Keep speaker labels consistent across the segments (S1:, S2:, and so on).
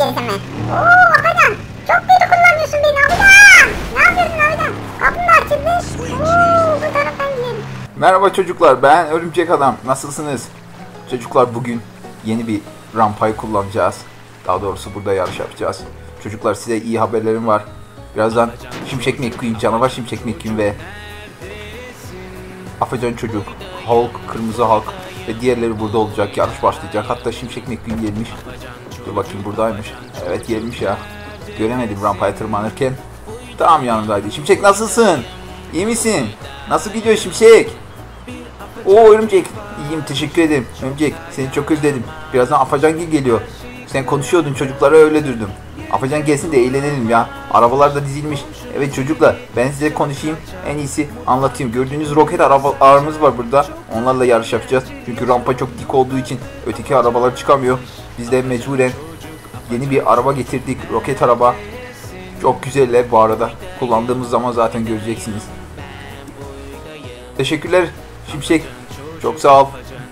S1: gerisem ben. Oo Afacan çok kötü kullanıyorsun beni Afacan. Ne yapıyorsun Afacan? Kapım da açıldı. Oo bu taraftan gidelim.
S2: Merhaba çocuklar ben Örümcek Adam. Nasılsınız? Çocuklar bugün yeni bir rampayı kullanacağız. Daha doğrusu burada yarış yapacağız. Çocuklar size iyi haberlerim var. Birazdan Şimşek McQueen, Canavar Şimşek McQueen ve Afacan Çocuk, Hulk, Kırmızı Hulk ve diğerleri burada olacak. Yarış başlayacak. Hatta Şimşek McQueen gelmiş. Dur bakayım buradaymış. Evet gelmiş ya. Göremedim rampaya tırmanırken. Tam yanımdaydı. Şimşek nasılsın? İyi misin? Nasıl gidiyor Şimşek? Oo Örümcek. İyiyim teşekkür ederim. Örümcek seni çok özledim. Birazdan Afacangil geliyor. Sen konuşuyordun çocuklara öyle durdum. Afacan gelsin de eğlenelim ya. Arabalar da dizilmiş. Evet çocuklar ben size konuşayım. En iyisi anlatayım. Gördüğünüz roket arabalarımız var burada. Onlarla yarış yapacağız. Çünkü rampa çok dik olduğu için öteki arabalar çıkamıyor. Biz de mecburen yeni bir araba getirdik. Roket araba. Çok güzeller bu arada. Kullandığımız zaman zaten göreceksiniz. Teşekkürler Şimşek. Çok sağ ol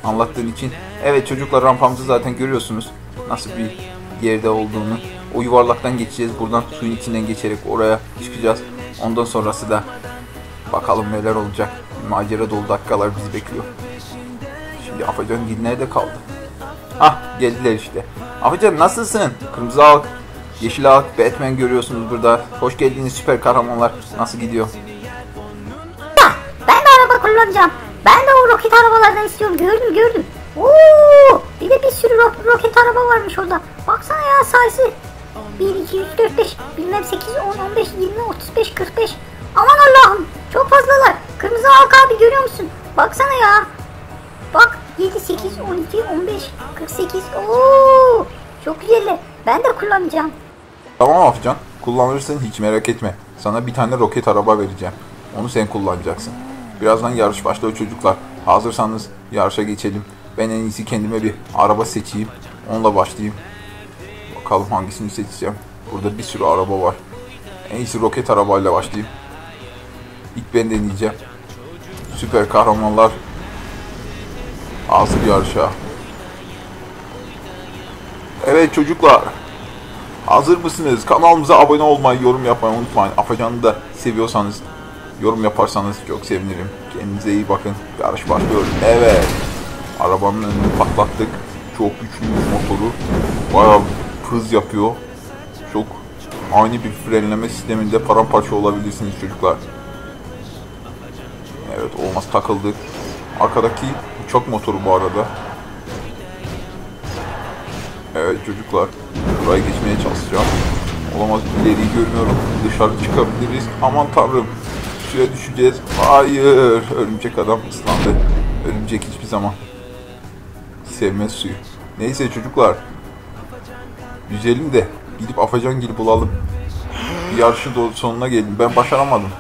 S2: anlattığın için. Evet çocuklar rampamızı zaten görüyorsunuz. Nasıl bir yerde olduğunu. O yuvarlaktan geçeceğiz. Buradan suyun içinden geçerek oraya çıkacağız. Ondan sonrası da bakalım neler olacak. Macera dolu dakikalar bizi bekliyor. Şimdi Afacan nerede kaldı? Hah geldiler işte. Afacan nasılsın? Kırmızı Halk, Yeşil Halk, Batman görüyorsunuz burada. Hoş geldiniz süper kahramanlar. Nasıl gidiyor?
S1: Ya ben de araba kullanacağım. Ben de o roket arabalardan istiyorum. Gördüm gördüm. Oo, bir de bir sürü ro- roket araba varmış orada. Baksana ya sayısı. 1, 2, 3, 4, 5, bilmem 8, 10, 15, 20, 35, 45. Aman Allah'ım çok fazlalar. Kırmızı halka abi görüyor musun? Baksana ya. Bak 7, 8, 12, 15, 48. Oo, çok güzeller. Ben de kullanacağım.
S2: Tamam Afcan. Kullanırsın hiç merak etme. Sana bir tane roket araba vereceğim. Onu sen kullanacaksın. Birazdan yarış başlıyor çocuklar. Hazırsanız yarışa geçelim. Ben en iyisi kendime bir araba seçeyim. Onunla başlayayım. Bakalım hangisini seçeceğim. Burada bir sürü araba var. En iyisi roket arabayla başlayayım. İlk ben deneyeceğim. Süper kahramanlar. Hazır yarışa. Evet çocuklar. Hazır mısınız? Kanalımıza abone olmayı, yorum yapmayı unutmayın. Afacan'ı da seviyorsanız yorum yaparsanız çok sevinirim. Kendinize iyi bakın. Yarış başlıyor. Evet. Arabanın önünü patlattık. Çok güçlü bir motoru. Bayağı hız yapıyor. Çok aynı bir frenleme sisteminde paramparça olabilirsiniz çocuklar. Evet olmaz takıldık. Arkadaki uçak motoru bu arada. Evet çocuklar. Buraya geçmeye çalışacağım. Olamaz ileriyi görmüyorum. Dışarı çıkabiliriz. Aman tanrım. Suya düşeceğiz. Hayır. Örümcek adam ıslandı. Örümcek hiçbir zaman sevmez suyu. Neyse çocuklar. Yüzelim de gidip Afacan gibi bulalım. Yarışın sonuna geldim. Ben başaramadım.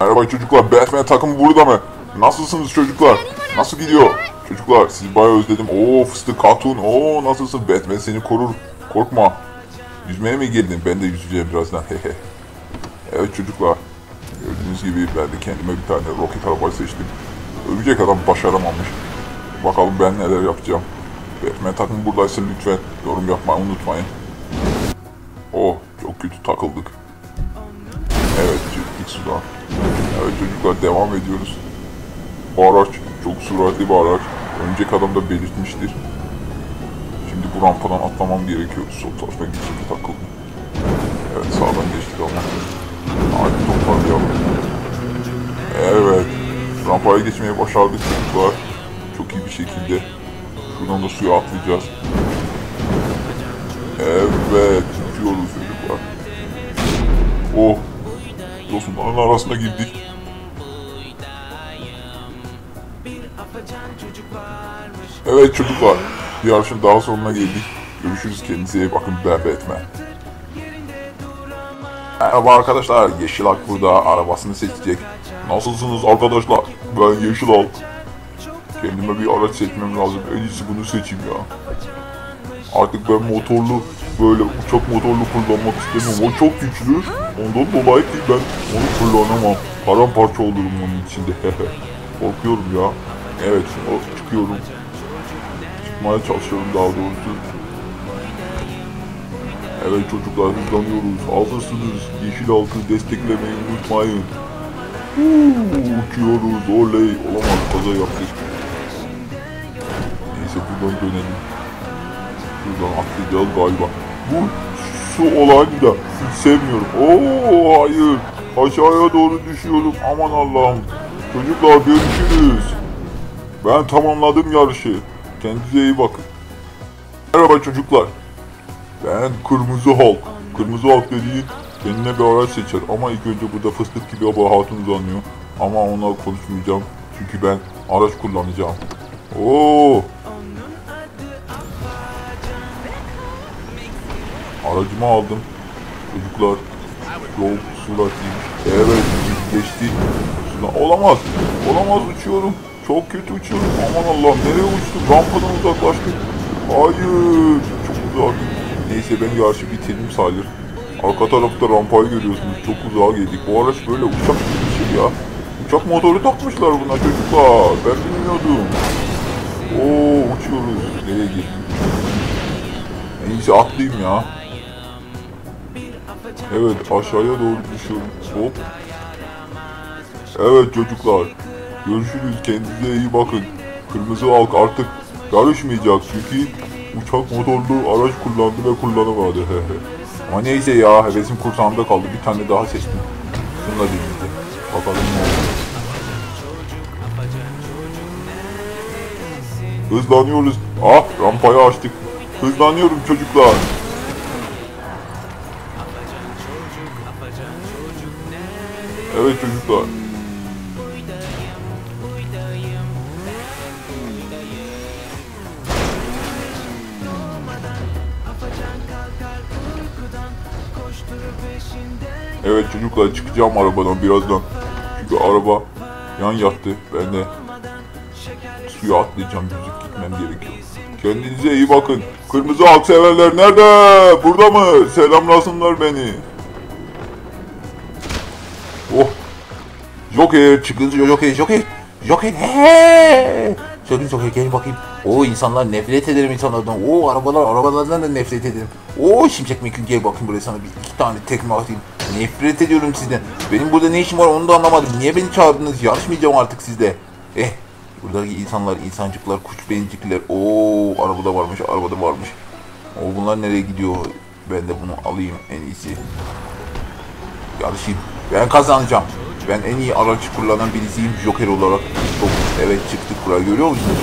S3: Merhaba çocuklar, Batman takımı burada mı? Nasılsınız çocuklar? Nasıl gidiyor? Çocuklar sizi bayağı özledim. Oo fıstık katun. Oo nasılsın? Batman seni korur. Korkma. Yüzmeye mi geldin? Ben de yüzeceğim birazdan. Hehe. evet çocuklar. Gördüğünüz gibi ben de kendime bir tane roket araba seçtim. Örümcek adam başaramamış. Bakalım ben neler yapacağım. Batman takımı buradaysa lütfen yorum yapmayı unutmayın. Oh çok kötü takıldık. Evet çıktık sudan. Evet çocuklar devam ediyoruz. Bu araç çok süratli bir araç. Örümcek adam da belirtmiştir. Şimdi bu rampadan atlamam gerekiyor. Sol tarafa geçince takıldım. Evet sağdan geçtik ama. Hadi toparlayalım. Evet. Rampaya geçmeyi başardık çocuklar. Çok iyi bir şekilde. Şuradan da suya atlayacağız. Evet. Uçuyoruz çocuklar. Oh. Dostumların arasına girdik. Evet çocuklar, yarışın daha sonuna geldik. Görüşürüz kendinize iyi bakın ben Batman. Merhaba arkadaşlar, Yeşil Halk burada arabasını seçecek. Nasılsınız arkadaşlar? Ben Yeşil Halk. Kendime bir araç seçmem lazım. En iyisi bunu seçeyim ya. Artık ben motorlu, böyle uçak motorlu kullanmak istemiyorum. O çok güçlü. Ondan dolayı ki ben onu kullanamam. Paramparça olurum onun içinde. Korkuyorum ya. Evet, çıkıyorum. Çıkmaya çalışıyorum daha doğrusu. Evet çocuklar hızlanıyoruz. Hazırsınız. Yeşil halkı desteklemeyi unutmayın. Huu, uçuyoruz. Oley. Olamaz kaza yaptık. Neyse buradan dönelim. Şuradan atlayacağız galiba. Bu su olayını da sevmiyorum. Oo hayır. Aşağıya doğru düşüyorum. Aman Allah'ım. Çocuklar görüşürüz. Ben tamamladım yarışı. Kendinize iyi bakın. Merhaba çocuklar. Ben Kırmızı Hulk. Kırmızı Hulk dediğin kendine bir araç seçer ama ilk önce burada fıstık gibi bir hatun uzanıyor. Ama onunla konuşmayacağım çünkü ben araç kullanacağım. Oo! Aracımı aldım. Çocuklar yol suratlıymış. Evet geçti. Olamaz. Olamaz uçuyorum. Çok kötü uçuyorum. Aman Allah'ım nereye uçtum? Rampadan uzaklaştık. Hayır. Çok uzak. Neyse ben yarışı bitirdim sayılır. Arka tarafta rampayı görüyorsunuz. Çok uzağa geldik. Bu araç böyle uçak gibi bir şey ya. Uçak motoru takmışlar buna çocuklar. Ben bilmiyordum. Oo uçuyoruz. Nereye girdik? En atlayayım ya. Evet aşağıya doğru düşüyorum. Hop. Evet çocuklar. Görüşürüz. Kendinize iyi bakın. Kırmızı halk artık yarışmayacak çünkü uçak motorlu araç kullandı ve kullanamadı. Ama neyse ya hevesim kursağımda kaldı. Bir tane daha seçtim. Şununla birlikte. Bakalım ne olur. Hızlanıyoruz. Ah rampayı açtık. Hızlanıyorum çocuklar. Evet çocuklar. Evet çocuklar çıkacağım arabadan birazdan. Çünkü araba yan yattı. Ben de suya atlayacağım. Yüzüp gitmem gerekiyor. Kendinize iyi bakın. Kırmızı halk severler nerede? Burada mı? Selamlasınlar beni. Oh.
S2: Joker çıkın Joker Joker. Joker he. Söyle Joker gel bakayım. O insanlar nefret ederim insanlardan. O arabalar arabalardan da nefret ederim. O şimşek mekün gel bakayım buraya sana bir iki tane tekme atayım. Nefret ediyorum sizden. Benim burada ne işim var onu da anlamadım. Niye beni çağırdınız? Yarışmayacağım artık sizde. Eh buradaki insanlar, insancıklar, kuş beyincikler. Oo arabada varmış, arabada varmış. O bunlar nereye gidiyor? Ben de bunu alayım en iyisi. yarışayım. Ben kazanacağım. Ben en iyi araç kullanan birisiyim Joker olarak. Çok, evet çıktık buraya görüyor musunuz?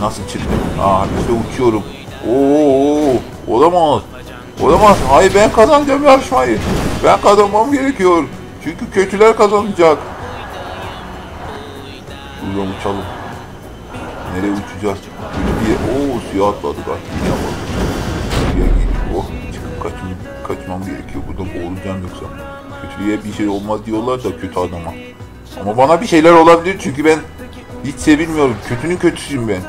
S2: Nasıl çıktım? Aa işte uçuyorum. Oo, olamaz. Olamaz. Hayır ben kazanacağım yarışmayı. Ben kazanmam gerekiyor. Çünkü kötüler kazanacak. Şuradan uçalım. Nereye uçacağız? Kötü bir Oo suya atladık artık. Oh çıkıp kaçım, kaçmam gerekiyor. Burada boğulacağım yoksa. Kötülüğe bir şey olmaz diyorlar da kötü adama. Ama bana bir şeyler olabilir çünkü ben hiç sevilmiyorum. Kötünün kötüsüyüm ben.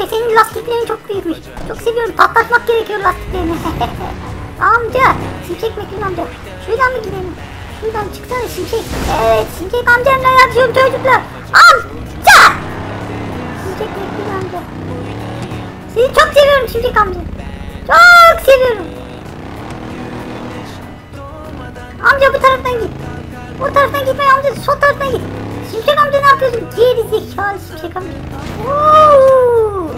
S1: Şimşek senin lastiklerin çok büyükmüş. Çok seviyorum patlatmak gerekiyor lastiklerini. amca şimşek Mekgül amca. Şuradan mı gidelim? Şuradan çıksana şimşek. Evet şimşek amcamla yarışıyorum çocuklar. Amca! Şimşek Mekgül amca. Seni çok seviyorum şimşek amca. Çok seviyorum. Amca bu taraftan git. O taraftan gitme amca sol taraftan git. Şimşek amca ne yapıyorsun? Geri zekalı Şimşek amca. Oo,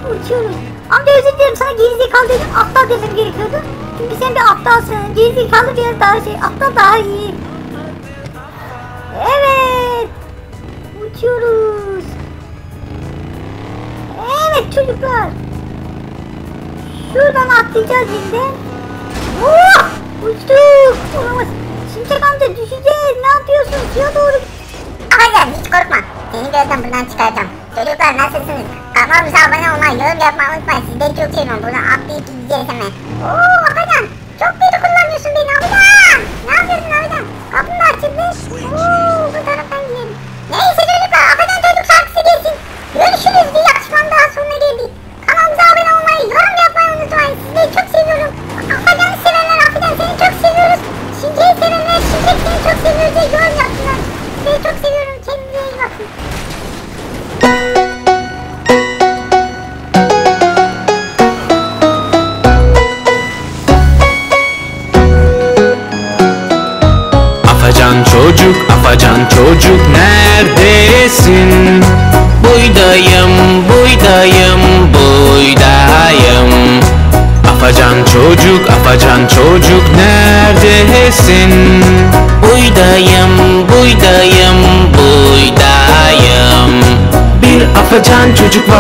S1: uçuyoruz. Amca özür dilerim sana geri zekalı dedim. Aptal demem gerekiyordu. Çünkü sen bir aptalsın. Geri zekalı biraz daha şey. Aptal daha iyi. Evet. Uçuyoruz. Evet çocuklar. Şuradan atlayacağız şimdi. Oh! Uçtuk. Olamaz. Şimşek amca düşeceğiz. Ne yapıyorsun? Suya doğru.
S4: Hayır hiç korkma. Seni birazdan buradan çıkaracağım. Çocuklar nasılsınız? Kanalımıza abone olmayı, yorum yapmayı unutmayın. Siz de çok seviyorum. Buradan atlayıp gideceğiz hemen. Oo
S5: çocuk neredesin? Buydayım, buydayım, buydayım Afacan çocuk, afacan çocuk neredesin? Buydayım, buydayım, buydayım Bir afacan çocuk var